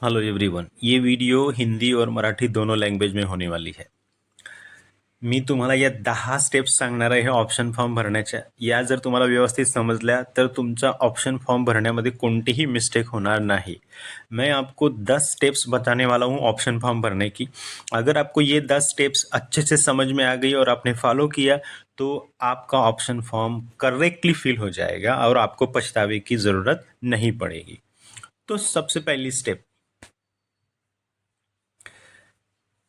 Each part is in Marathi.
हेलो एवरीवन ये वीडियो हिंदी और मराठी दोनों लँग्वेज में होने वाली है। मी तुम्हाला या दहा स्टेप्स सांगणार आहे ऑप्शन फॉर्म भरण्याच्या. या जर तुम्हाला व्यवस्थित समजल्या, तर तुमचा ऑप्शन फॉर्म भरण्यामध्ये कोणतीही मिस्टेक होणार नहीं. मैं आपको दस स्टेप्स बताने वाला हूँ ऑप्शन फॉर्म भरने की. अगर आपको ये दस स्टेप्स अच्छे से समझ में आ गई और आपने फॉलो किया तो आपका ऑप्शन फॉर्म करेक्टली फिल हो जाएगा और आपको पछतावे की ज़रूरत नहीं पड़ेगी। तो सबसे पहली स्टेप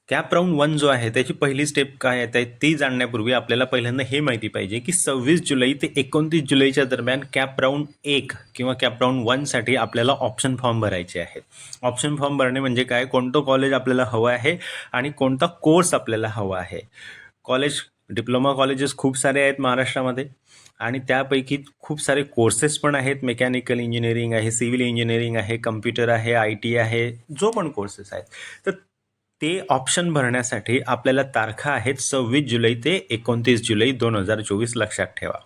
कॅप राऊंड वन जो आहे त्याची पहिली स्टेप काय आहे ती जाणण्यापूर्वी आपल्याला पहिल्यांदा हे माहिती पाहिजे की सव्वीस जुलै ते एकोणतीस जुलैच्या दरम्यान कॅप राऊंड एक किंवा कॅप राऊंड वनसाठी आपल्याला ऑप्शन फॉर्म भरायचे आहेत. ऑप्शन फॉर्म भरणे म्हणजे काय? कोणतं कॉलेज आपल्याला हवं आहे आणि कोणता कोर्स आपल्याला हवा आहे? कॉलेज डिप्लोमा कॉलेजेस खूप सारे आहेत महाराष्ट्रामध्ये आणि त्यापैकी खूप सारे कोर्सेस पण आहेत. मेकॅनिकल इंजिनिअरिंग आहे सिव्हिल इंजिनिअरिंग आहे कम्प्युटर आहे आय टी आहे जो पण कोर्सेस आहेत. तर ते ऑप्शन भरण्यासाठी आपल्याला तारखा आहेत सव्वीस जुलै ते एकोणतीस जुलै दोन हजार चोवीस लक्षात ठेवा.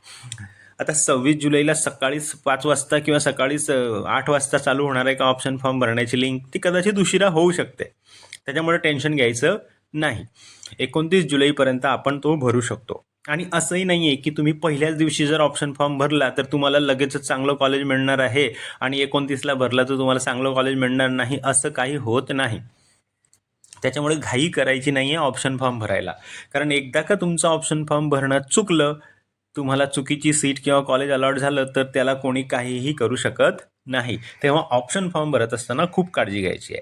आता सव्वीस जुलैला सकाळीच पाच वाजता किंवा सकाळीच आठ वाजता चालू होणार आहे का ऑप्शन फॉर्म भरण्याची लिंक ती कदाचित उशिरा होऊ शकते. त्याच्यामुळे टेन्शन घ्यायचं नाही. एकोणतीस जुलैपर्यंत आपण तो भरू शकतो. आणि असंही नाही आहे की तुम्ही पहिल्याच दिवशी जर ऑप्शन फॉर्म भरला तर तुम्हाला लगेचच चांगलं कॉलेज मिळणार आहे आणि एकोणतीसला भरला तर तुम्हाला चांगलं कॉलेज मिळणार नाही असं काही होत नाही. त्याच्यामुळे घाई करायची नाही आहे ऑप्शन फॉर्म भरायला. कारण एकदा का तुमचं ऑप्शन फॉर्म भरणं चुकलं तुम्हाला चुकीची सीट किंवा कॉलेज अलॉट झालं तर त्याला कोणी काहीही करू शकत नाही. तेव्हा ऑप्शन फॉर्म भरत असताना खूप काळजी घ्यायची है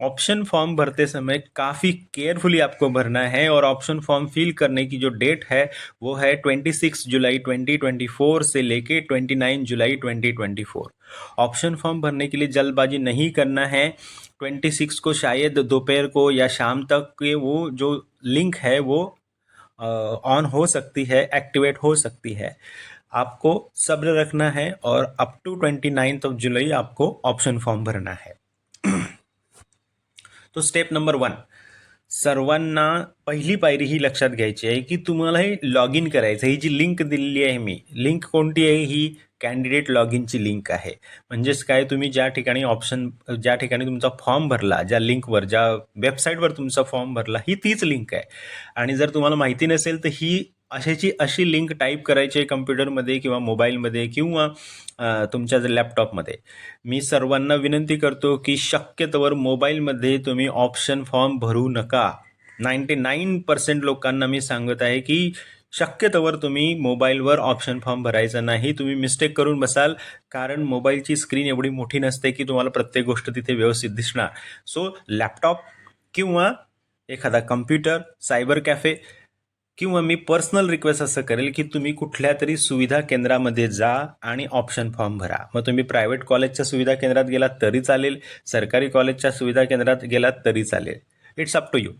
ऑप्शन फॉर्म भरते समय काफ़ी केयरफुली आपको भरना है और ऑप्शन फॉर्म फिल करने की जो डेट है वो है twenty six July twenty twenty four से लेके twenty nine July twenty twenty four option form भरने के लिए जल्दबाजी नहीं करना है। ट्वेंटी सिक्स को शायद दोपहर को या शाम तक के वो जो लिंक है वो ऑन हो सकती है एक्टिवेट हो सकती है। आपको सब्र रखना है और up to twenty ninth of July आपको ऑप्शन फॉर्म भरना है। तो स्टेप नंबर वन सर्वांना पहिली पायरी ही लक्षात घ्यायची आहे की तुम्हाला हे लॉग इन करायचं ही जी लिंक दिलेली आहे मी लिंक कोणती आहे ही? कॅन्डिडेट लॉग इनची लिंक आहे. म्हणजेच काय तुम्ही ज्या ठिकाणी ऑप्शन ज्या ठिकाणी तुमचा फॉर्म भरला ज्या लिंकवर ज्या वेबसाईटवर तुमचा फॉर्म भरला ही तीच लिंक आहे. आणि जर तुम्हाला माहिती नसेल तर ही अशाची अशी लिंक टाईप करायची आहे कम्प्युटरमध्ये किंवा मोबाईलमध्ये किंवा तुमच्या जर लॅपटॉपमध्ये मी सर्वांना विनंती करतो की शक्यतोवर मोबाईलमध्ये तुम्ही ऑप्शन फॉर्म भरू नका. नाईंटी नाईन पर्सेंट लोकांना मी सांगत आहे की शक्यतोवर तुम्ही मोबाईलवर ऑप्शन फॉर्म भरायचा नाही. तुम्ही मिस्टेक करून बसाल कारण मोबाईलची स्क्रीन एवढी मोठी नसते की तुम्हाला प्रत्येक गोष्ट तिथे व्यवस्थित दिसणार. सो लॅपटॉप किंवा एखादा कम्प्युटर सायबर कॅफे किंवा मी पर्सनल रिक्वेस्ट असं करेल की तुम्ही कुठल्या तरी सुविधा केंद्रामध्ये जा आणि ऑप्शन फॉर्म भरा. मग तुम्ही प्रायव्हेट कॉलेजच्या सुविधा केंद्रात गेलात तरी चालेल सरकारी कॉलेजच्या सुविधा केंद्रात गेलात तरी चालेल. इट्स अप टू यू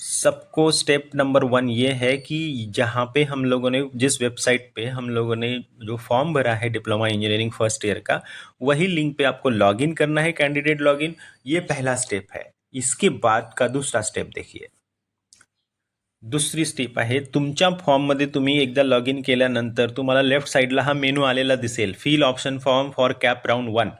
सबको स्टेप नंबर वन ये है कि जहाँ पे हम लोगों ने, जिस वेबसाइट पे हम लोगों ने जो फॉर्म भरा है डिप्लोमा इंजीनियरिंग फ़र्स्ट ईयर का, वही लिंक पे आपको लॉगिन करना है कैंडिडेट लॉगिन ये पहला स्टेप है। इसके बाद का दूसरा स्टेप देखिए। दुसरी स्टेप आहे, तुमच्या फॉर्ममध्ये तुम्ही एकदा लॉग इन केल्यानंतर तुम्हाला लेफ़्ट साईडला हा मेनू आलेला दिसेल. Fill option form for CAP round one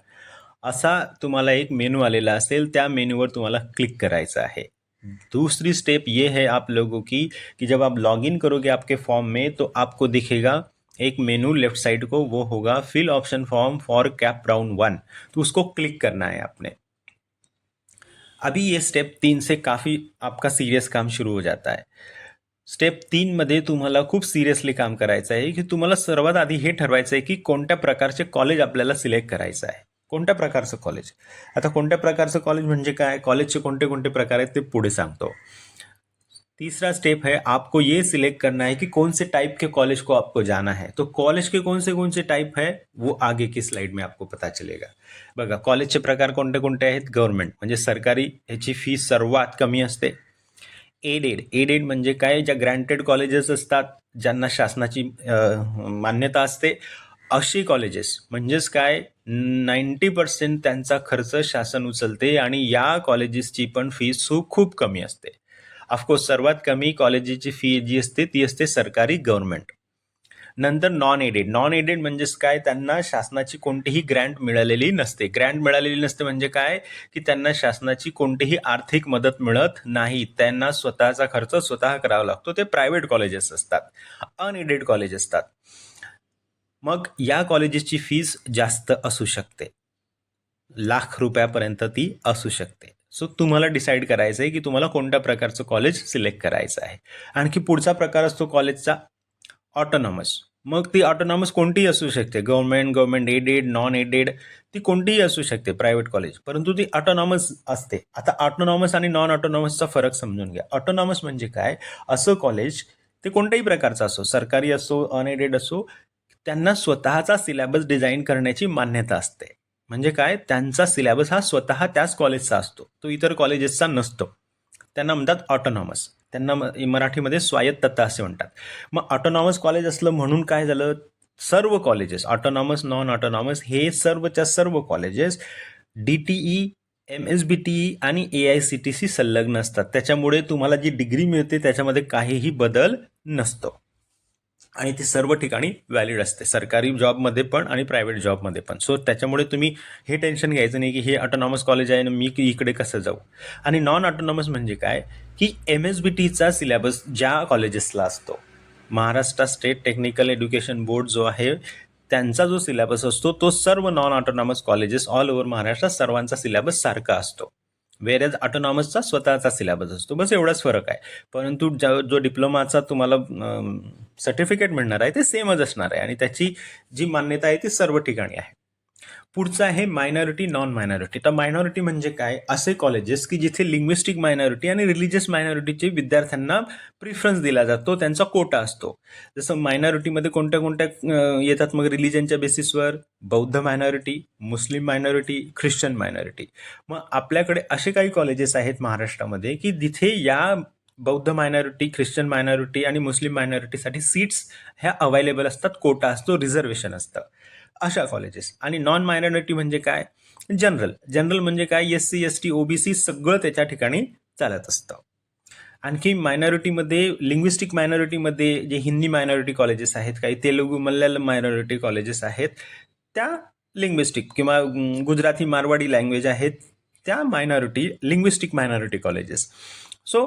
असा तुम्हाला एक मेनू आलेला असेल, त्या मेनूवर तुम्हाला क्लिक करायचं आहे. दूसरी स्टेप ये है आप लोगों की कि जब आप लॉग इन करोगे आपके फॉर्म में तो आपको दिखेगा एक मेनू लेफ़्ट साइड को, वो होगा fill option form for CAP round one तो उसको क्लिक करना है आपने। अभी ये स्टेप तीन से काफ़ी आपका सीरियस काम शुरू हो जाता है। स्टेप तीन तीनमध्ये तुम्हाला खूप सिरियसली काम करायचं आहे, की तुम्हाला सर्वात आधी हे ठरवायचं आहे की कोणत्या प्रकारचे कॉलेज आपल्याला सिलेक्ट करायचं आहे. कोणत्या प्रकारचं कॉलेज आता कोणत्या प्रकारचं कॉलेज म्हणजे काय? कॉलेजचे कोणते कोणते प्रकार आहेत ते पुढे सांगतो. तीसरा स्टेप है, आपको ये सिलेक्ट करना है कि कौन से टाइप के कॉलेज को आपको जाना है। तो कॉलेज के कौन से कौन से टाइप है, वो आगे की स्लाइड में आपको पता चलेगा। बघा कॉलेजचे प्रकार कोणते कोणते आहेत? गव्हर्नमेंट म्हणजे सरकारी, ह्याची फ़ीस सर्वात कमी असते. एडेड एडेड म्हणजे काय? ज्या ग्रँटेड कॉलेजेस असतात, ज्यांना शासनाची मान्यता असते अशी कॉलेजेस म्हणजेच काय? नाईंटी पर्सेंट त्यांचा खर्च शासन उचलते आणि या कॉलेजेसची पण फीस खूप कमी असते. ऑफकोर्स सर्वात कमी कॉलेजेसची फी जी असते ती असते सरकारी गव्हर्नमेंट नंतर नॉन एडेड नॉन एडेड म्हणजेच काय? त्यांना शासनाची कोणतीही ग्रँट मिळालेली नसते. ग्रँट मिळालेली नसते म्हणजे काय? की त्यांना शासनाची कोणतीही आर्थिक मदत मिळत नाही. त्यांना स्वतःचा खर्च स्वतः करावा लागतो. ते प्रायव्हेट कॉलेजेस असतात. अनएडेड कॉलेज असतात. मग या कॉलेजेसची फीज जास्त असू शकते. लाख रुपयापर्यंत ती असू शकते. सो तुम्हाला डिसाईड करायचं आहे की तुम्हाला कोणत्या प्रकारचं कॉलेज सिलेक्ट करायचं आहे. आणखी पुढचा प्रकार असतो कॉलेजचा ऑटोनॉमस मग ती ऑटोनॉमस कोणतीही असू शकते. Government government aided non aided ती कोणतीही असू शकते प्रायव्हेट कॉलेज परंतु ती ऑटोनॉमस असते. आता ऑटोनॉमस आणि नॉन ऑटोनॉमसचा फरक समजून घ्या. ऑटोनॉमस म्हणजे काय? असं कॉलेज ते कोणत्याही प्रकारचं असो. सरकारी असो अनएडेड असो त्यांना स्वतःचा सिलॅबस डिझाईन करण्याची मान्यता असते. म्हणजे काय? त्यांचा सिलॅबस हा स्वतः त्याच कॉलेजचा असतो. तो इतर कॉलेजेसचा नसतो. त्यांना म्हणतात ऑटोनॉमस त्यांना मराठीमध्ये स्वायत्तता असे म्हणतात. मग ऑटोनॉमस कॉलेज असलं म्हणून काय झालं? सर्व कॉलेजेस ऑटोनॉमस नॉन ऑटोनॉमस हे सर्वच्या सर्व colleges D T E M S B T E आणि A I C T C संलग्न असतात. त्याच्यामुळे तुम्हाला जी डिग्री मिळते त्याच्यामध्ये काहीही बदल नसतो. आणि ते सर्व ठिकाणी व्हॅलिड असते. सरकारी जॉबमध्ये पण आणि प्रायव्हेट जॉबमध्ये पण. सो त्याच्यामुळे तुम्ही हे टेन्शन घ्यायचं नाही की हे ऑटोनॉमस कॉलेज आहे ना मी इकडे कसं जाऊ? आणि नॉन ऑटोनॉमस म्हणजे काय? की एम एस बी टीचा सिलेबस ज्या कॉलेजेसला असतो. Maharashtra state technical education board जो आहे त्यांचा जो सिलेबस असतो तो सर्व non autonomous colleges all over महाराष्ट्रात सर्वांचा सिलेबस सारखा असतो. वेरेज ऑटोनॉमसचा स्वतःचा सिलेबस असतो. बस एवढाच फरक आहे. परंतु ज्या जो डिप्लोमाचा तुम्हाला सर्टिफिकेट मिळणार आहे ते सेमच असणार आहे. आणि त्याची जी मान्यता आहे ती सर्व ठिकाणी आहे. पुढचं आहे मायनॉरिटी नॉन मायनॉरिटी तर मायनॉरिटी म्हणजे काय? असे कॉलेजेस की जिथे लिंग्विस्टिक मायनॉरिटी आणि रिलिजियस मायनॉरिटीचे विद्यार्थ्यांना प्रिफरन्स दिला जातो त्यांचा कोटा असतो. जसं मायनॉरिटीमध्ये कोणत्या कोणत्या येतात मग रिलिजनच्या बेसिसवर बौद्ध minority Muslim minority Christian minority मग आपल्याकडे असे काही कॉलेजेस आहेत महाराष्ट्रामध्ये की जिथे या बौद्ध मायनॉरिटी ख्रिश्चन मायनॉरिटी आणि मुस्लिम मायनॉरिटीसाठी सीट्स ह्या अवेलेबल असतात कोटा असतो रिझर्वेशन असतं. अशा कॉलेजेस आणि नॉन मायनॉरिटी म्हणजे काय? जनरल जनरल म्हणजे काय? S C S T OBC सगळं त्याच्या ठिकाणी चालत असतं. आणखी मायनॉरिटीमध्ये लिंग्विस्टिक मायनॉरिटीमध्ये जे हिंदी मायनॉरिटी कॉलेजेस आहेत काही तेलुगू मल्याळम मायनॉरिटी कॉलेजेस आहेत त्या लिंग्विस्टिक किंवा गुजराती मारवाडी लँग्वेज आहेत त्या minority linguistic minority colleges so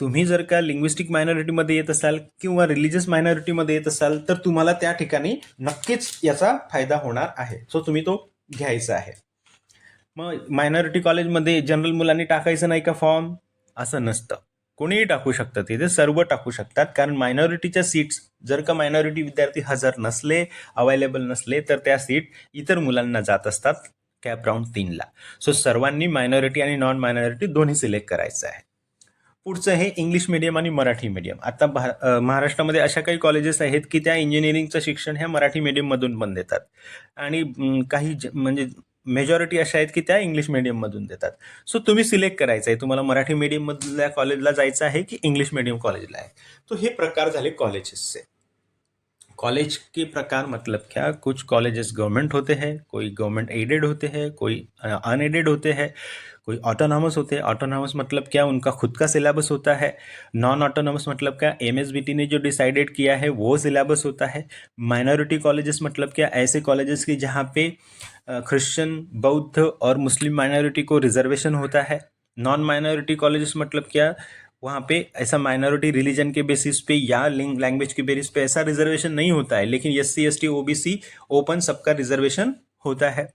तुम्ही जर का लिंग्विस्टिक मायनॉरिटीमध्ये येत असाल किंवा रिलिजियस मायनॉरिटीमध्ये येत असाल तर तुम्हाला त्या ठिकाणी नक्कीच याचा फायदा होणार आहे. सो तुम्ही तो घ्यायचा आहे. मग मायनॉरिटी कॉलेजमध्ये जनरल मुलांनी टाकायचं नाही का फॉर्म असं नसतं. कोणीही टाकू शकतं. तिथे सर्व टाकू शकतात. कारण मायनॉरिटीच्या सीट्स जर का मायनॉरिटी विद्यार्थी हजर नसले अवेलेबल नसले तर त्या सीट इतर मुलांना जात असतात कॅप राऊंड तीनला. सो सर्वांनी मायनॉरिटी आणि नॉन मायनॉरिटी दोन्ही सिलेक्ट करायचं आहे. पुढचं हे इंग्लिश मिडियम आणि मराठी मीडियम आता भा महाराष्ट्रामध्ये अशा काही कॉलेजेस आहेत की त्या इंजिनिअरिंगचं शिक्षण ह्या मराठी मीडियममधून पण देतात. आणि काही ज- म्हणजे मेजॉरिटी अशा आहेत की त्या इंग्लिश मिडियममधून देतात. सो तुम्ही सिलेक्ट करायचं आहे तुम्हाला मराठी मीडियममधल्या कॉलेजला जायचं आहे की इंग्लिश मीडियम कॉलेजला आहे? तो हे प्रकार झाले कॉलेजेसचे कॉलेज के प्रकार मतलब क्या? कुछ कॉलेजेस गवर्नमेंट होते हैं, कोई गवर्नमेंट एडेड होते हैं, कोई अनएडेड होते हैं, कोई ऑटोनॉमस होते हैं। ऑटोनॉमस मतलब क्या? उनका खुद का सिलेबस होता है। नॉन ऑटोनॉमस मतलब क्या? एमएसबीटी ने जो डिसाइडेड किया है, वो सिलेबस होता है। माइनॉरिटी कॉलेजेस मतलब क्या? ऐसे कॉलेजेस की जहाँ पे क्रिश्चियन बौद्ध और मुस्लिम माइनॉरिटी को रिजर्वेशन होता है। नॉन माइनॉरिटी कॉलेजेस मतलब क्या? वहाँ पे ऐसा माइनॉरिटी रिलीजन के बेसिस पे या लिंग लैंग्वेज के बेसिस पे ऐसा रिजर्वेशन नहीं होता है, लेकिन S C S T O B C open सबका रिजर्वेशन होता है।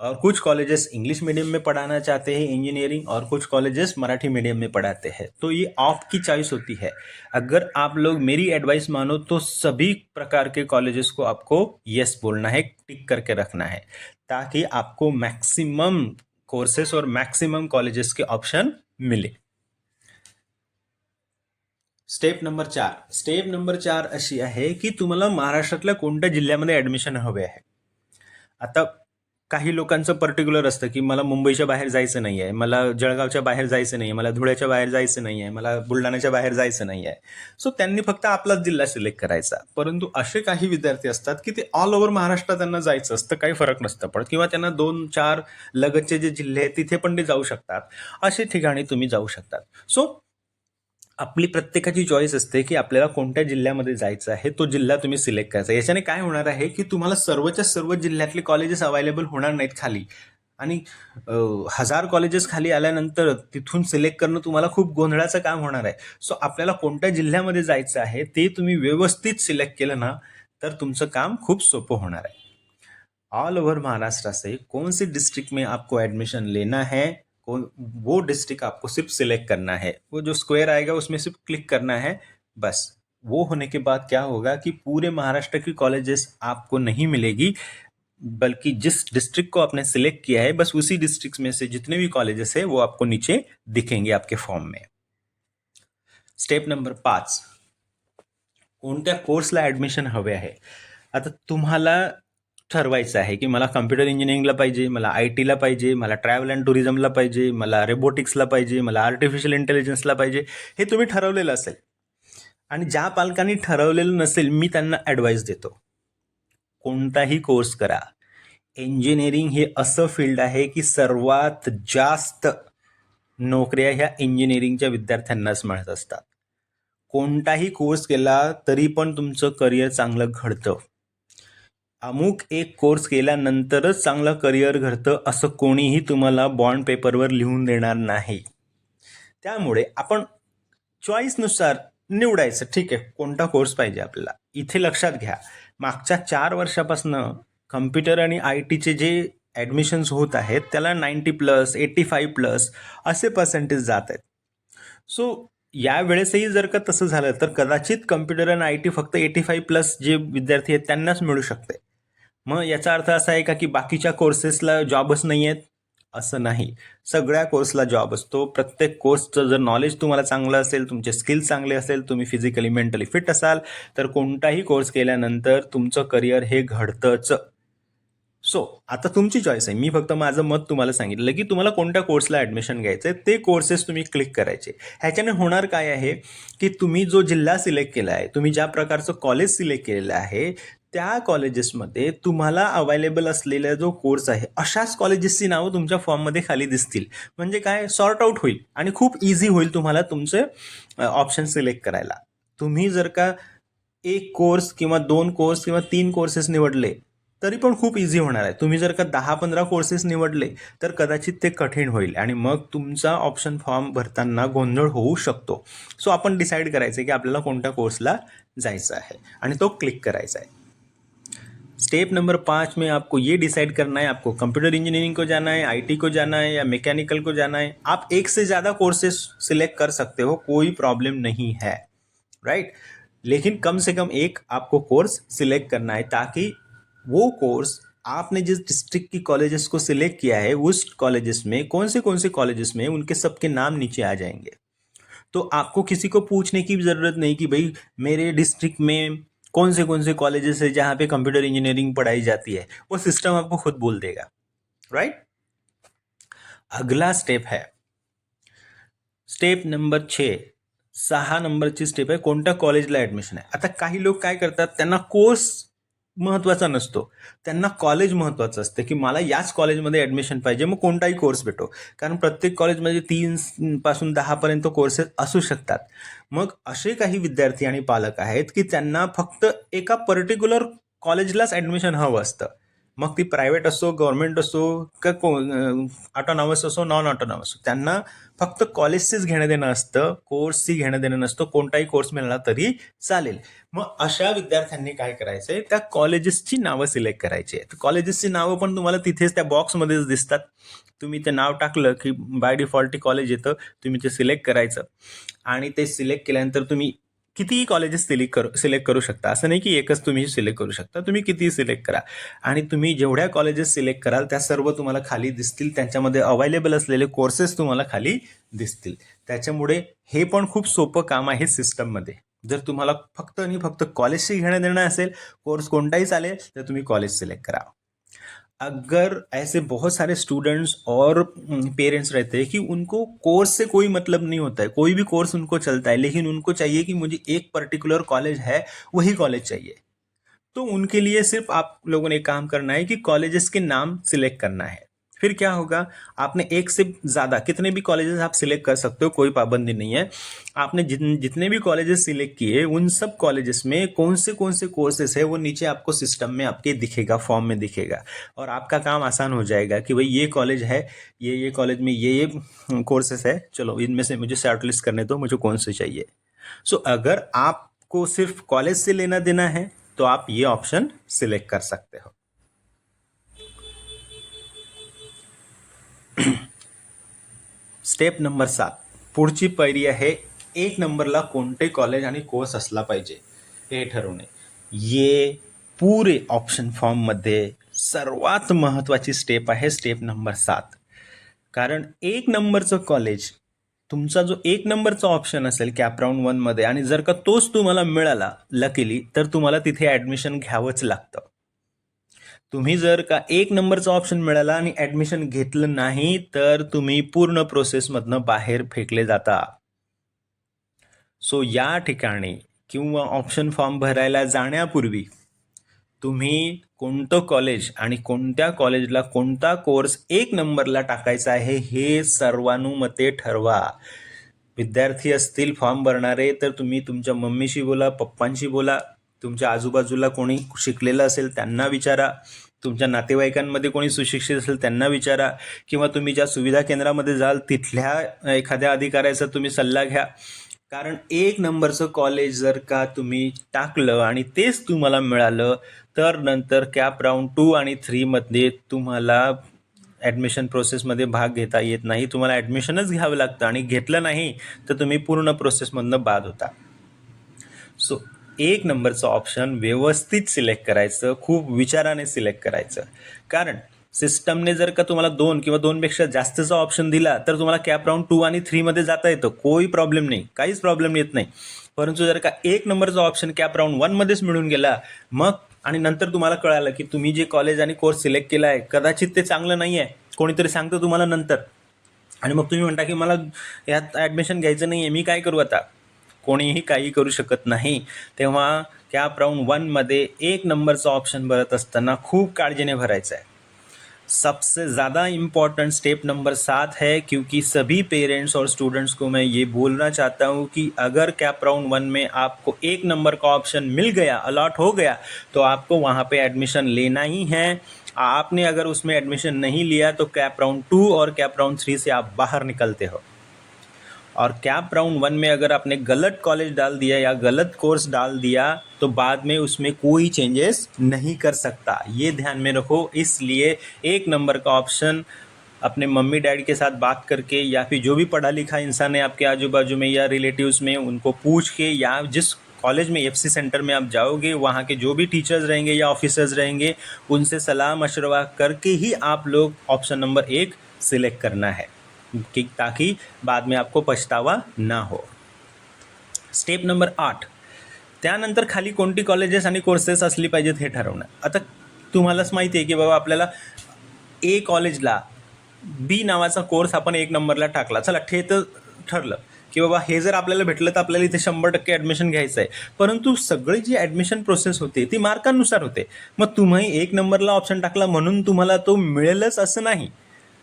और कुछ कॉलेजेस इंग्लिश मीडियम में पढ़ाना चाहते हैं इंजीनियरिंग और कुछ कॉलेजेस मराठी मीडियम में पढ़ाते हैं। तो ये आपकी चॉइस होती है। अगर आप लोग मेरी एडवाइस मानो तो सभी प्रकार के कॉलेजेस को आपको यस बोलना है, टिक करके रखना है, ताकि आपको मैक्सिमम कोर्सेस और मैक्सिमम कॉलेजेस के ऑप्शन मिले। स्टेप नंबर चार. स्टेप नंबर चार अशी आहे की तुम्हाला महाराष्ट्रातल्या कोणत्या जिल्ह्यामध्ये ॲडमिशन हवे आहे? आता काही लोकांचं पर्टिक्युलर असतं की मला मुंबईच्या बाहेर जायचं नाही आहे मला जळगावच्या बाहेर जायचं नाही आहे मला धुळ्याच्या बाहेर जायचं नाही आहे मला बुलढाण्याच्या बाहेर जायचं नाही आहे सो त्यांनी फक्त आपलाच जिल्हा सिलेक्ट करायचा. परंतु असे काही विद्यार्थी असतात की ते ऑल ओव्हर महाराष्ट्रात त्यांना जायचं असतं काही फरक नसतं पडत. किंवा त्यांना दोन चार लगतचे जे जिल्हे आहेत तिथे पण ते जाऊ शकतात. असे ठिकाणी तुम्ही जाऊ शकतात. सो आपली प्रत्येकाची चॉईस असते की आपल्याला कोणत्या जिल्ह्यामध्ये जायचं आहे तो जिल्हा तुम्ही सिलेक्ट करायचा. याच्याने काय होणार आहे की तुम्हाला सर्वच्या सर्व जिल्ह्यातले कॉलेजेस अवेलेबल होणार नाहीत खाली. आणि हजार कॉलेजेस खाली आल्यानंतर तिथून सिलेक्ट करणं तुम्हाला खूप गोंधळाचं काम होणार आहे. सो आपल्याला कोणत्या जिल्ह्यामध्ये जायचं आहे ते तुम्ही व्यवस्थित सिलेक्ट केलं ना तर तुमचं काम खूप सोपं होणार आहे. ऑल ओवर महाराष्ट्र से कौन डिस्ट्रिक्ट में आपको एडमिशन लेना है? कौन वो डिस्ट्रिक्ट आपको सिर्फ़ सिलेक्ट करना है। वो जो स्क्वायर आएगा, उसमें सिर्फ़ क्लिक करना है, बस। वो होने के बाद क्या होगा कि पूरे महाराष्ट्र की कॉलेजेस आपको नहीं मिलेगी, बल्कि जिस डिस्ट्रिक्ट को आपने सिलेक्ट किया है, बस उसी डिस्ट्रिक्ट में से जितने भी कॉलेजेस है, वो आपको नीचे दिखेंगे आपके फॉर्म में। स्टेप नंबर पाच। कोणत्या कोर्सला ॲडमिशन हवे आहे आता तुम्हाला ठरवायचं आहे की मला कम्प्युटर इंजिनिअरिंगला पाहिजे मला आय टीला पाहिजे मला ट्रॅव्हल अँड टुरिझमला पाहिजे मला रोबोटिक्सला पाहिजे मला आर्टिफिशियल इंटेलिजन्सला पाहिजे हे तुम्ही ठरवलेलं असेल. आणि ज्या पालकांनी ठरवलेलं नसेल मी त्यांना ॲडवाईस देतो. कोणताही कोर्स करा. इंजिनिअरिंग हे असं फील्ड आहे की सर्वात जास्त नोकऱ्या ह्या इंजिनिअरिंगच्या विद्यार्थ्यांनाच मिळत असतात. कोणताही कोर्स केला तरी पण तुमचं करिअर चांगलं घडतं. अमुक एक कोर्स केल्यानंतरच चांगलं करिअर घडतं असं कोणीही तुम्हाला बॉन्ड पेपरवर लिहून देणार नाही. त्यामुळे आपण चॉईसनुसार निवडायचं. ठीक आहे कोणता कोर्स पाहिजे आपल्याला? इथे लक्षात घ्या मागच्या चार वर्षापासनं कम्प्युटर आणि आय टीचे जे ॲडमिशन्स होत आहेत त्याला ninety plus eighty five plus असे पर्सेंटेज जात आहेत. सो यावेळेसही जर का तसं झालं तर कदाचित कम्प्युटर आणि आय टी फक्त एटी फाईव्ह प्लस जे विद्यार्थी आहेत त्यांनाच मिळू शकते. मग याचा अर्थ असा आहे का की बाकीच्या कोर्सेसला जॉबच नाही आहेत असं नाही. सगळ्या कोर्सला जॉब असतो प्रत्येक कोर्सचं जर नॉलेज तुम्हाला चांगलं असेल तुमचे स्किल चांगले असेल तुम्ही फिजिकली मेंटली फिट असाल तर कोणताही कोर्स केल्यानंतर तुमचं करिअर हे घडतंच. सो आता तुमची चॉईस आहे. मी फक्त माझं मत तुम्हाला सांगितलं की तुम्हाला कोणत्या कोर्सला ॲडमिशन घ्यायचं आहे ते कोर्सेस तुम्ही क्लिक करायचे. ह्याच्याने होणार काय आहे की तुम्ही जो जिल्हा सिलेक्ट केला आहे तुम्ही ज्या प्रकारचं कॉलेज सिलेक्ट केलेलं आहे त्या कॉलेजेसमध्ये तुम्हाला अवेलेबल असलेला जो कोर्स आहे अशाच कॉलेजेसची नावं तुमच्या फॉर्ममध्ये खाली दिसतील. म्हणजे काय? सॉर्ट आउट होईल आणि खूप इझी होईल तुम्हाला तुमचे ऑप्शन सिलेक्ट करायला. तुम्ही जर का एक कोर्स किंवा दोन कोर्स किंवा तीन कोर्सेस निवडले तरी पण खूप इझी होणार आहे. तुम्ही जर का दहा पंधरा कोर्सेस निवडले तर कदाचित ते कठीण होईल आणि मग तुमचा ऑप्शन फॉर्म भरताना गोंधळ होऊ शकतो. सो आपण डिसाईड करायचं की आपल्याला कोणत्या कोर्सला जायचं आहे आणि तो क्लिक करायचा आहे. स्टेप नंबर पाँच में आपको ये डिसाइड करना है, आपको कंप्यूटर इंजीनियरिंग को जाना है, आईटी को जाना है या मैकेनिकल को जाना है, आप एक से ज़्यादा कोर्सेज सिलेक्ट कर सकते हो, कोई प्रॉब्लम नहीं है राइट लेकिन कम से कम एक आपको कोर्स सिलेक्ट करना है ताकि वो कोर्स आपने जिस डिस्ट्रिक्ट की कॉलेजेस को सिलेक्ट किया है, उस कॉलेजेस में, कौन से कौन से कॉलेजेस में, उनके सबके नाम नीचे आ जाएँगे। तो आपको किसी को पूछने की ज़रूरत नहीं कि भाई मेरे डिस्ट्रिक्ट में कौन से कौन से कॉलेजेस है जहाँ पे कंप्यूटर इंजीनियरिंग पढ़ाई जाती है? वो सिस्टम आपको खुद बोल देगा राइट अगला स्टेप है। स्टेप नंबर छः सहा नंबरची स्टेप आहे कोणत्या कॉलेजला ॲडमिशन आहे आता काही लोक काय करतात? त्यांना कोर्स महत्त्वाचा नसतो. त्यांना कॉलेज महत्त्वाचं असतं की मला याच कॉलेजमध्ये ॲडमिशन पाहिजे मग कोणताही कोर्स भेटो. कारण प्रत्येक कॉलेजमध्ये तीन पासून दहापर्यंत कोर्सेस असू शकतात. मग असे काही विद्यार्थी आणि पालक आहेत की त्यांना फक्त एका पर्टिक्युलर कॉलेजलाच ॲडमिशन हवं असतं. मग ती प्रायव्हेट असो गव्हर्नमेंट असो का को ऑटोनॉमस असो नॉन ऑटोनॉमस असो त्यांना फक्त कॉलेजचीच घेणं देणं असतं कोर्सची घेणं देणं नसतं कोणताही कोर्स मिळाला तरी चालेल. मग अशा विद्यार्थ्यांनी काय करायचंय? त्या कॉलेजेसची नावं सिलेक्ट करायची आहेत. कॉलेजेसची नावं पण तुम्हाला तिथेच त्या बॉक्समध्येच दिसतात. तुम्ही ते नाव टाकलं की बाय डिफॉल्ट कॉलेज येतं तुम्ही ते सिलेक्ट करायचं. आणि ते सिलेक्ट केल्यानंतर तुम्ही कितीही कॉलेजेस सिलेक्ट करू सिलेक्ट करू शकता. असं नाही की एकच तुम्ही सिलेक्ट करू शकता. तुम्ही कितीही सिलेक्ट करा. आणि तुम्ही जेवढ्या कॉलेजेस सिलेक्ट कराल त्या सर्व तुम्हाला खाली दिसतील. त्यांच्यामध्ये अवेलेबल असलेले कोर्सेस तुम्हाला खाली दिसतील. त्याच्यामुळे हे पण खूप सोपं काम आहे सिस्टममध्ये जर तुम्हाला फक्त आणि फक्त कॉलेजशी घेणं देणं असेल कोर्स कोणताही चालेल तर तुम्ही कॉलेज सिलेक्ट करा. अगर ऐसे बहुत सारे स्टूडेंट्स और पेरेंट्स रहते हैं कि उनको कोर्स से कोई मतलब नहीं होता है, कोई भी कोर्स उनको चलता है, लेकिन उनको चाहिए कि मुझे एक पर्टिकुलर कॉलेज है, वही कॉलेज चाहिए। तो उनके लिए सिर्फ़ आप लोगों ने काम करना है कि कॉलेजेस के नाम सिलेक्ट करना है। फिर क्या होगा? आपने एक से ज़्यादा कितने भी कॉलेजेस आप सिलेक्ट कर सकते हो कोई पाबंदी नहीं है। आपने जितने जितने भी कॉलेजेस सिलेक्ट किए उन सब कॉलेजेस में कौन से कौन से कोर्सेस है वो नीचे आपको सिस्टम में आपके दिखेगा फॉर्म में दिखेगा। और आपका काम आसान हो जाएगा कि भाई ये कॉलेज है ये ये कॉलेज में ये ये कोर्सेस है। चलो इनमें से मुझे शॉर्ट लिस्ट करने दो मुझे कौन से चाहिए? सो so, अगर आपको सिर्फ़ कॉलेज से लेना देना है तो आप ये ऑप्शन सिलेक्ट कर सकते हो। स्टेप नंबर सात. पुढची पायरी आहे एक नंबरला कोणते कॉलेज आणि कोर्स असला पाहिजे? हे ठरवणे ये. पुरे ऑप्शन फॉर्ममध्ये सर्वात महत्त्वाची स्टेप आहे स्टेप नंबर सात. कारण एक नंबरचं कॉलेज तुमचा जो एक नंबरचा ऑप्शन असेल कॅपराऊंड वनमध्ये आणि जर का तोच तुम्हाला मिळाला लकीली तर तुम्हाला तिथे ॲडमिशन घ्यावंच लागतं. तुम्ही जर का एक नंबरचा ऑप्शन मिळाला आणि ॲडमिशन घेतलं नाही तर तुम्ही पूर्ण प्रोसेसमधनं बाहेर फेकले जाता. सो या ठिकाणी किंवा ऑप्शन फॉर्म भरायला जाण्यापूर्वी तुम्ही कोणतं कॉलेज आणि कोणत्या कॉलेजला कोणता कोर्स एक नंबरला टाकायचा आहे हे सर्वानुमते ठरवा. विद्यार्थी असतील फॉर्म भरणारे तर तुम्ही तुमच्या मम्मीशी बोला पप्पांशी बोला तुमच्या आजूबाजूला कोणी शिकलेलं असेल त्यांना विचारा. तुमच्या नातेवाईकांमध्ये कोणी सुशिक्षित असेल त्यांना विचारा. किंवा तुम्ही ज्या सुविधा केंद्रामध्ये जाल तिथल्या एखाद्या अधिकाऱ्याचा तुम्ही सल्ला घ्या. कारण एक नंबरचं कॉलेज जर का तुम्ही टाकलं आणि तेच तुम्हाला मिळालं तर नंतर कॅप राऊंड टू आणि थ्रीमध्ये तुम्हाला ॲडमिशन प्रोसेसमध्ये भाग घेता येत नाही. तुम्हाला ॲडमिशनच घ्यावं लागतं आणि घेतलं नाही तर तुम्ही पूर्ण प्रोसेसमधनं बाद होता. सो एक नंबरचं ऑप्शन व्यवस्थित सिलेक्ट करायचं खूप विचाराने सिलेक्ट करायचं. कारण सिस्टमने जर का तुम्हाला दोन किंवा दोनपेक्षा जास्तचा ऑप्शन दिला तर तुम्हाला कॅप राऊंड टू आणि थ्रीमध्ये जाता येतं. कोई प्रॉब्लेम नाही. काहीच प्रॉब्लेम येत नाही. परंतु जर का एक नंबरचा ऑप्शन कॅप राऊंड वनमध्येच मिळून गेला मग आणि नंतर तुम्हाला कळालं की तुम्ही जे कॉलेज आणि कोर्स सिलेक्ट केला आहे कदाचित ते चांगलं नाही आहे कोणीतरी सांगतं तुम्हाला नंतर. आणि मग तुम्ही म्हणता की मला यात ॲडमिशन घ्यायचं नाही आहे मी काय करू आता? कोणीही काही करू शकत नाही. तेव्हा कॅप राऊंड वनमध्ये एक नंबरचा ऑप्शन भरत असताना खूप काळजीने भरायचं आहे. सबसे ज़्यादा इंपॉर्टेंट स्टेप नंबर सात है, क्योंकि सभी पेरेंट्स और स्टूडेंट्स को मैं ये बोलना चाहता हूँ कि अगर कैप राउंड वन में आपको एक नंबर का ऑप्शन मिल गया अलॉट हो गया तो आपको वहाँ पे एडमिशन लेना ही है। आपने अगर उसमें एडमिशन नहीं लिया तो कैप राउंड टू और कैप राउंड थ्री से आप बाहर निकलते हो। और कैप राउंड वन में अगर आपने गलत कॉलेज डाल दिया या गलत कोर्स डाल दिया तो बाद में उसमें कोई चेंजेस नहीं कर सकता। ये ध्यान में रखो। इसलिए एक नंबर का ऑप्शन अपने मम्मी डैडी के साथ बात करके या फिर जो भी पढ़ा लिखा इंसान है आपके आजू बाजू में या रिलेटिव्स में, उनको पूछ के या जिस कॉलेज में एफसी सेंटर में आप जाओगे, वहाँ के जो भी टीचर्स रहेंगे या ऑफिसर्स रहेंगे, उनसे सलाह मशवरा करके ही आप लोग ऑप्शन नंबर एक सिलेक्ट करना है। कि ताकि बाद में आपको पछतावा ना हो। स्टेप नंबर आठ। त्यानंतर खाली कोणती कॉलेजेस आणि कोर्सेस असली पाहिजेत हे ठरवणं? आता तुम्हालाच माहिती आहे की बाबा आपल्याला ए कॉलेजला बी नावाचा कोर्स आपण एक नंबरला टाकला. चला ठे तर ठरलं की बाबा हे जर आपल्याला भेटलं तर आपल्याला इथे शंभर टक्के ॲडमिशन घ्यायचं आहे परंतु सगळी जी ॲडमिशन प्रोसेस होते ती मार्कांनुसार होते. मग तुम्ही एक नंबरला ऑप्शन टाकला म्हणून तुम्हाला तो मिळेलच असं नाही.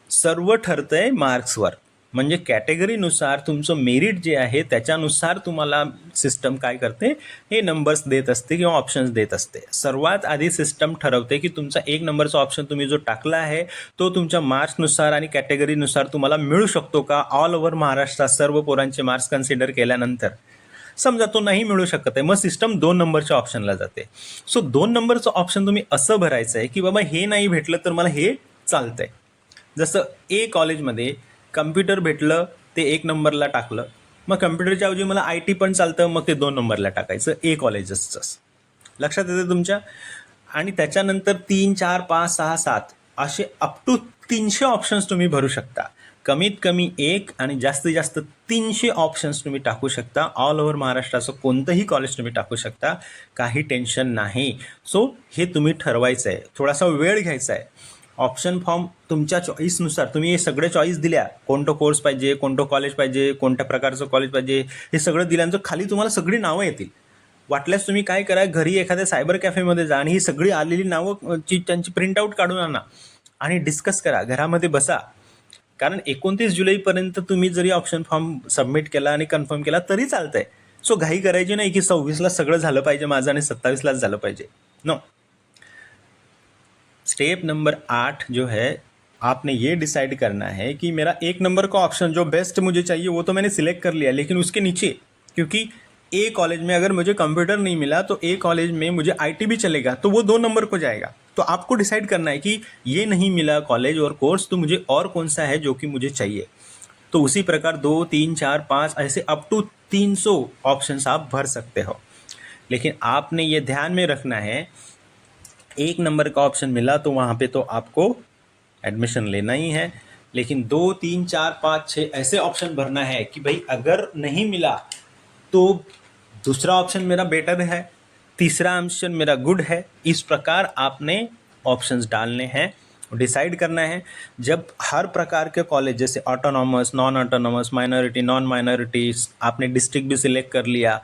सर्व ठरतंय मार्क्सवर. म्हणजे कॅटेगरीनुसार तुमचं मेरिट जे आहे त्याच्यानुसार तुम्हाला सिस्टम काय करते हे नंबर्स देत असते किंवा ऑप्शन्स देत असते. सर्वात आधी सिस्टम ठरवते की तुमचा एक नंबरचा ऑप्शन तुम्ही जो टाकला आहे तो तुमच्या मार्क्सनुसार आणि कॅटेगरीनुसार तुम्हाला मिळू शकतो का? ऑल ओव्हर महाराष्ट्रात सर्व पोरांचे मार्क्स कन्सिडर केल्यानंतर. समजा तो नाही मिळू शकत आहे मग सिस्टम दोन नंबरच्या ऑप्शनला जाते. सो दोन नंबरचं ऑप्शन तुम्ही असं भरायचं आहे की बाबा हे नाही भेटलं तर मला हे चालतंय. जसं ए कॉलेजमध्ये कम्प्युटर भेटलं ते एक नंबरला टाकलं. मग कम्प्युटरच्या ऐवजी मला आय टी पण चालतं मग ते दोन नंबरला टाकायचं. ए कॉलेजेसचंच लक्षात येतं तुमच्या? आणि त्याच्यानंतर तीन चार पाच सहा सात असे अप टू तीनशे ऑप्शन्स तुम्ही भरू शकता. कमीत कमी एक आणि जास्तीत जास्त तीनशे ऑप्शन्स तुम्ही टाकू शकता. ऑल ओव्हर महाराष्ट्राचं कोणतंही कॉलेज तुम्ही टाकू शकता. काही टेन्शन नाही. सो हे तुम्ही ठरवायचं आहे थोडासा वेळ घ्यायचा आहे ऑप्शन फॉर्म तुमच्या चॉईसनुसार तुम्ही हे सगळे चॉईस दिल्या कोणतं कोर्स पाहिजे कोणतं कॉलेज पाहिजे कोणत्या प्रकारचं कॉलेज पाहिजे हे सगळं दिल्यानंतर खाली तुम्हाला सगळी नावं येतील. वाटल्यास तुम्ही काय करा घरी एखाद्या सायबर कॅफेमध्ये जा आणि ही सगळी आलेली नावं ची त्यांची प्रिंटआउट काढून आणा. आणि डिस्कस करा घरामध्ये बसा. कारण एकोणतीस जुलैपर्यंत तुम्ही जरी ऑप्शन फॉर्म सबमिट केला आणि कन्फर्म केला तरी चालतंय. सो घाई करायची नाही की सव्वीसला सगळं झालं पाहिजे माझं आणि सत्तावीसलाच झालं पाहिजे. नो स्टेप नंबर आठ जो है, आपने ये डिसाइड करना है कि मेरा एक नंबर का ऑप्शन जो बेस्ट मुझे चाहिए, वो तो मैंने सिलेक्ट कर लिया, लेकिन उसके नीचे, क्योंकि ए कॉलेज में अगर मुझे कंप्यूटर नहीं मिला तो ए कॉलेज में मुझे आईटी भी चलेगा तो वो दो नंबर को जाएगा। तो आपको डिसाइड करना है कि ये नहीं मिला कॉलेज और कोर्स तो मुझे और कौन सा है जो कि मुझे चाहिए? तो उसी प्रकार दो, तीन, चार, पाँच, ऐसे अप टू तीन सौ ऑप्शन आप भर सकते हो। लेकिन आपने ये ध्यान में रखना है एक नंबर का ऑप्शन मिला तो वहाँ पे तो आपको एडमिशन लेना ही है। लेकिन दो, तीन, चार, पाँच छः ऐसे ऑप्शन भरना है कि भाई अगर नहीं मिला तो दूसरा ऑप्शन मेरा बेटर है, तीसरा ऑप्शन मेरा गुड है। इस प्रकार आपने ऑप्शंस डालने हैं डिसाइड करना है। जब हर प्रकार के कॉलेज जैसे autonomous non autonomous minority non minorities आपने डिस्ट्रिक्ट भी सिलेक्ट कर लिया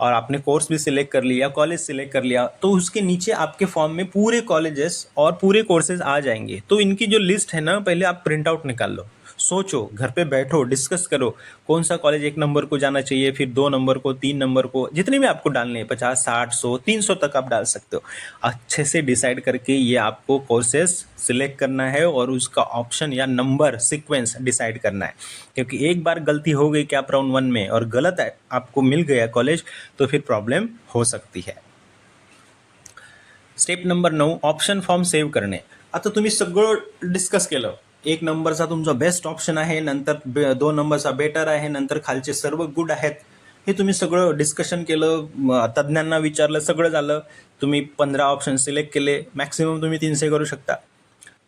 और आपने कोर्स भी सिलेक्ट कर लिया कॉलेज सिलेक्ट कर लिया तो उसके नीचे आपके फॉर्म में पूरे कॉलेजेस और पूरे कोर्सेज आ जाएंगे। तो इनकी जो लिस्ट है ना पहले आप प्रिंट आउट निकाल लो। सोचो, घर पे बैठो डिस्कस करो, कौन सा कॉलेज एक नंबर को जाना चाहिए, फिर दो नंबर को, तीन नंबर को, जितने भी आपको डालने हैं, पचास, साठ, सौ, तीन सौ तक आप डाल सकते हो। अच्छे से डिसाइड करके ये आपको कोर्सेस सिलेक्ट करना है और उसका ऑप्शन या नंबर सिक्वेंस डिसाइड करना है। क्योंकि एक बार गलती हो गई कैप राउंड वन में और गलत आपको मिल गया कॉलेज तो फिर प्रॉब्लम हो सकती है। स्टेप नंबर नऊ ऑप्शन फॉर्म सेव्ह करणे आता तुम्ही सगळं डिस्कस केलं। एक नंबरचा तुमचा बेस्ट ऑप्शन आहे नंतर बे दोन नंबरचा बेटर आहे नंतर खालचे सर्व गुड आहेत. हे तुम्ही सगळं डिस्कशन केलं तज्ज्ञांना विचारलं सगळं झालं. तुम्ही पंधरा ऑप्शन सिलेक्ट केले. मॅक्सिमम तुम्ही तीनशे करू शकता.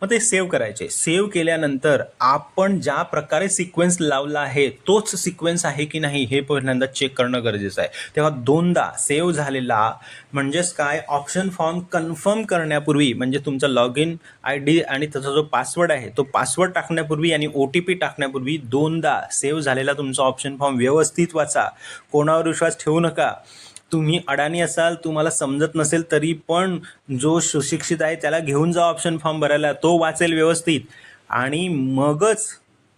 मग ते सेव्ह करायचे. सेव्ह केल्यानंतर आपण ज्या प्रकारे सिक्वेन्स लावला आहे तोच सिक्वेन्स आहे की नाही हे पहिल्यांदा चेक करणं गरजेचं आहे. तेव्हा दोनदा सेव्ह झालेला म्हणजेच काय? ऑप्शन फॉर्म कन्फर्म करण्यापूर्वी म्हणजे तुमचा लॉग इन आय डी आणि त्याचा जो पासवर्ड आहे तो पासवर्ड टाकण्यापूर्वी आणि ओ टी पी टाकण्यापूर्वी दोनदा सेव्ह झालेला तुमचा ऑप्शन फॉर्म व्यवस्थित वाचा. कोणावर विश्वास ठेवू नका. तुम्ही अडाणी असाल तुम्हाला समजत नसेल तरी पण जो सुशिक्षित आहे त्याला घेऊन जा ऑप्शन फॉर्म भरायला. तो वाचेल व्यवस्थित. आणि मगच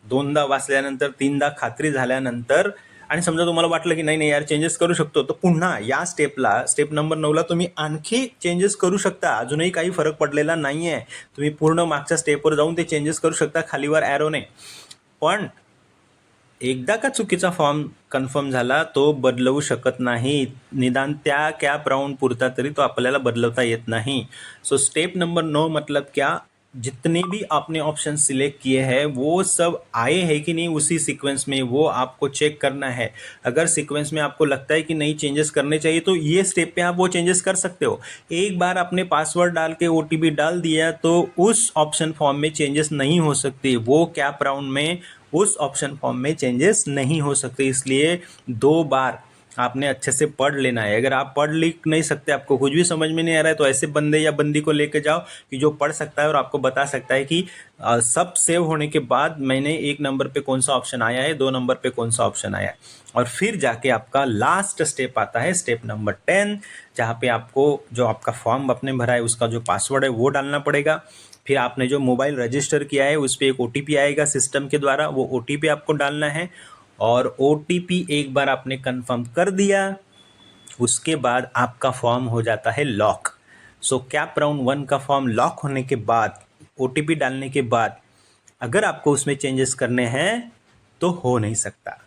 दोनदा वाचल्यानंतर तीनदा खात्री झाल्यानंतर आणि समजा तुम्हाला वाटलं की नाही नाही यार चेंजेस करू शकतो तर पुन्हा या स्टेपला स्टेप नंबर नऊला तुम्ही आणखी चेंजेस करू शकता. अजूनही काही फरक पडलेला नाही आहे तुम्ही पूर्ण मागच्या स्टेपवर जाऊन ते चेंजेस करू शकता खालीवर ॲरोने पण एकदा का चुकीचा फॉर्म कन्फर्म झाला तो बदलवू शकत नाही. निदान त्या कॅप राउंड पुरता तरी तो आपल्याला बदलवता येत नहीं. सो स्टेप नंबर नौ मतलब क्या? जितने भी आपने ऑप्शन सिलेक्ट किए हैं, वो सब आए हैं कि नहीं उसी सीक्वेंस में, वो आपको चेक करना है। अगर सीक्वेंस में आपको लगता है कि नहीं चेंजेस करने चाहिए तो ये स्टेप पे आप वो चेंजेस कर सकते हो। एक बार आपने पासवर्ड डाल के ओ डाल दिया तो उस ऑप्शन फॉर्म में चेंजेस नहीं हो सकते। वो कैप राउंड में उस ऑप्शन फॉर्म में चेंजेस नहीं हो सकते इसलिए दो बार आपने अच्छे से पढ़ लेना है। अगर आप पढ़ लिख नहीं सकते आपको कुछ भी समझ में नहीं आ रहा है तो ऐसे बंदे या बंदी को लेकर जाओ कि जो पढ़ सकता है और आपको बता सकता है कि अ, सब सेव होने के बाद मैंने एक नंबर पे कौन सा ऑप्शन आया है दो नंबर पे कौन सा ऑप्शन आया है। और फिर जाके आपका लास्ट स्टेप आता है स्टेप नंबर टेन जहाँ पे आपको जो आपका फॉर्म आपने भरा है उसका जो पासवर्ड है वो डालना पड़ेगा। फिर आपने जो मोबाइल रजिस्टर किया है, उस पर एक ओटीपी आएगा सिस्टम के द्वारा, वो ओटीपी आपको डालना है। और ओटीपी एक बार आपने कंफर्म कर दिया, उसके बाद आपका फॉर्म हो जाता है lock so CAP round one का फॉर्म लॉक होने के बाद ओटीपी डालने के बाद, अगर आपको उसमें चेंजेस करने हैं तो हो नहीं सकता।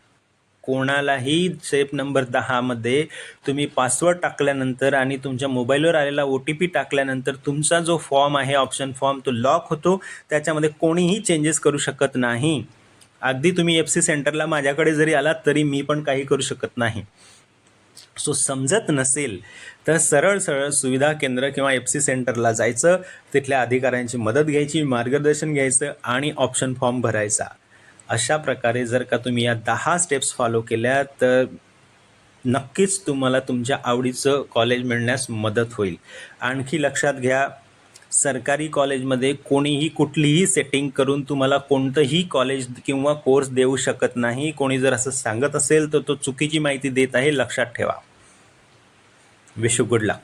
कोणालाही स्टेप नंबर दहामध्ये तुम्ही पासवर्ड टाकल्यानंतर आणि तुमच्या मोबाईलवर आलेला ओ टी पी टाकल्यानंतर तुमचा जो फॉर्म आहे ऑप्शन फॉर्म तो लॉक होतो. त्याच्यामध्ये कोणीही चेंजेस करू शकत नाही. अगदी तुम्ही एफ सी सेंटरला माझ्याकडे जरी आलात तरी मी पण काही करू शकत नाही. सो समजत नसेल तर सरळ सरळ सुविधा केंद्र किंवा एफ सी सेंटरला जायचं. तिथल्या अधिकाऱ्यांची मदत घ्यायची मार्गदर्शन घ्यायचं आणि ऑप्शन फॉर्म भरायचा. अशा प्रकारे जर का तुम्ही या दहा स्टेप्स फॉलो केल्या तर नक्कीच तुम्हाला तुमच्या आवडीचं कॉलेज मिळण्यास मदत होईल. आणखी लक्षात घ्या सरकारी कॉलेजमध्ये कोणीही कुठलीही सेटिंग करून तुम्हाला कोणतंही कॉलेज किंवा कोर्स देऊ शकत नाही. कोणी जर असं सांगत असेल तर तो चुकीची माहिती देत आहे लक्षात ठेवा. विश गुड लक